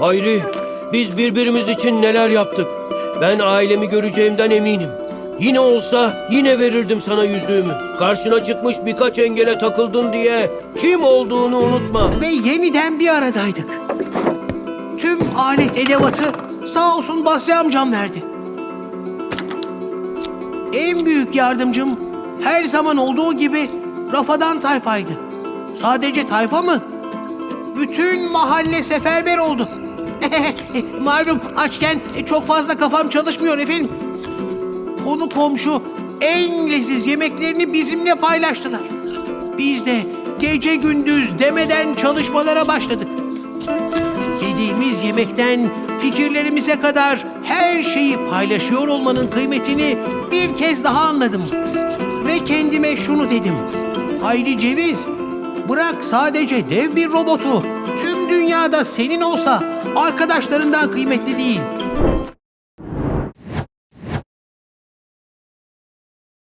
Hayri, biz birbirimiz için neler yaptık. Ben ailemi göreceğimden eminim. Yine olsa yine verirdim sana yüzüğümü. Karşına çıkmış birkaç engele takıldın diye kim olduğunu unutma. Ve yeniden bir aradaydık. Tüm alet edevatı sağ olsun Basri amcam verdi. En büyük yardımcım her zaman olduğu gibi Rafadan tayfaydı. Sadece tayfa mı? Bütün mahalle seferber oldu. Malum açken çok fazla kafam çalışmıyor efendim. Konu komşu en leziz yemeklerini bizimle paylaştılar. Biz de gece gündüz demeden çalışmalara başladık. Yediğimiz yemekten fikirlerimize kadar her şeyi paylaşıyor olmanın kıymetini bir kez daha anladım. Ve kendime şunu dedim. Hayri Ceviz, bırak sadece dev bir robotu. Tüm dünyada senin olsa arkadaşlarından kıymetli değil.